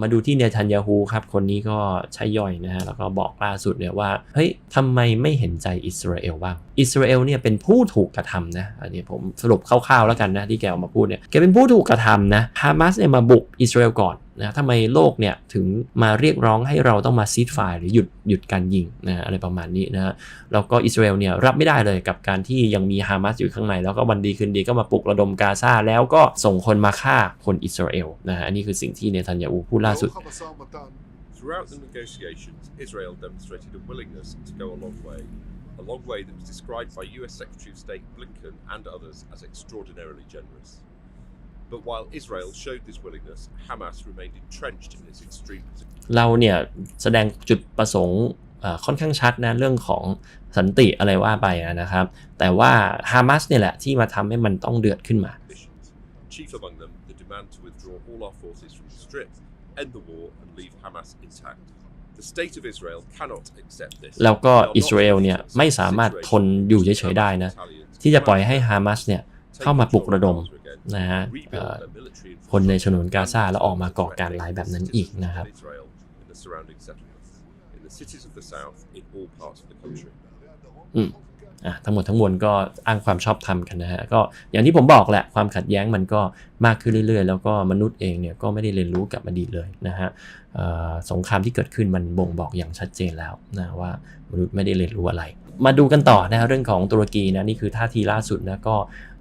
มาดูที่เนทันยาฮูครับ คนนี้ก็ใช่ย่อยนะฮะ แล้วก็บอกล่าสุดเนี่ยว่า เฮ้ยทำไมไม่เห็นใจอิสราเอลบ้าง อิสราเอลเนี่ยเป็นผู้ถูกกระทำนะ อันนี้ผมสรุปคร่าวๆแล้วกันนะ ที่แกออกมาพูดเนี่ย แกเป็นผู้ถูกกระทำนะ ฮามาสเนี่ยมาบุกอิสราเอลก่อน นะทำไมโลกเนี่ยถึงมาเรียกร้องให้เราต้องมาซีดไฟหรือหยุดหยุดการยิงนะอะไรประมาณนี้นะฮะแล้วก็อิสราเอลเนี่ยรับไม่ได้เลยกับการที่ยังมีฮามาสอยู่ข้างใน แล้วก็วันดีคืนดีก็มาปลุกระดมกาซาแล้วก็ส่งคนมาฆ่าคนอิสราเอลนะฮะอันนี้คือสิ่งที่เนทันยาฮูพูดล่าสุด Throughout the negotiations, Israel demonstrated a willingness to go a long way, a long way that was described by US Secretary of State Blinken and others as extraordinarily generous. But while Israel showed this willingness, Hamas remained entrenched in its extreme position. เราเนี่ยแสดงจุดประสงค์เอ่อค่อนข้างชัดนะเรื่องของสันติอะไรว่าไปอะนะครับ แต่ว่าฮามาสเนี่ยแหละที่มาทำให้มันต้องเดือดขึ้นมา Missions. Chief among them, the demand to withdraw all our forces from the Strip, end the war, and leave Hamas intact. The state of Israel cannot accept this. แล้วก็ They are not อิสราเอลเนี่ย ready to ไม่สามารถทน situation อยู่เฉยๆได้นะ battalions ที่จะปล่อย come ให้ out ฮามาสเนี่ย take เข้ามาปลุก control ระดม of Gaza again, นะฮะ rebuild เอ่อ their military คนในฉนวน infrastructure กาซาแล้วออกมาก่อการร้ายแบบนั้นอีก citizens นะครับ of Israel in the surrounding settlements, in the cities of the south, in all parts of the country. อืมอะทั้งหมดทั้งมวลก็อ้างความชอบธรรมกันนะฮะก็อย่างที่ผมบอกแหละความขัดแย้งมันก็มากขึ้นเรื่อยๆ แล้วก็มนุษย์เองเนี่ยก็ไม่ได้เรียนรู้กับอดีตเลยนะฮะเอ่อสงครามที่เกิดขึ้นมันบ่งบอกอย่างชัดเจนแล้วนะว่ามนุษย์ไม่ได้เรียนรู้อะไร มาดูกันต่อนะเรื่องของตุรกีนะนี่คือท่าทีล่าสุดนะก็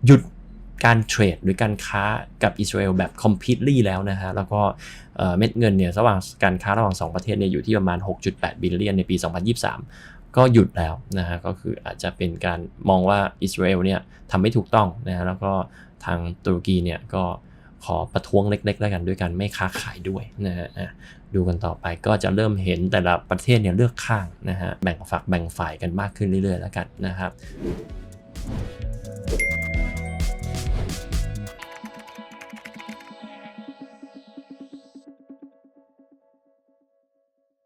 หยุดการเทรดหรือการค้ากับอิสราเอลแบบ completely แล้วนะฮะแล้วก็เม็ดเงินเนี่ยระหว่างการค้าระหว่างสองประเทศเนี่ยอยู่ที่ประมาณ 6.8 บิลเลียนในปี 2023 ก็หยุดแล้วนะฮะก็คืออาจจะเป็นการมองว่าอิสราเอลเนี่ยทำไม่ถูกต้องนะฮะแล้วก็ทางตุรกีเนี่ยก็ ขอประท้วงเล็กๆแล้วกันด้วยกันไม่ค้าขายด้วยนะฮะดูกันต่อไปก็จะเริ่มเห็นแต่ละประเทศเนี่ยเลือกข้างนะฮะแบ่งฝักแบ่งฝ่ายกันมากขึ้นเรื่อยๆแล้วกันนะครับ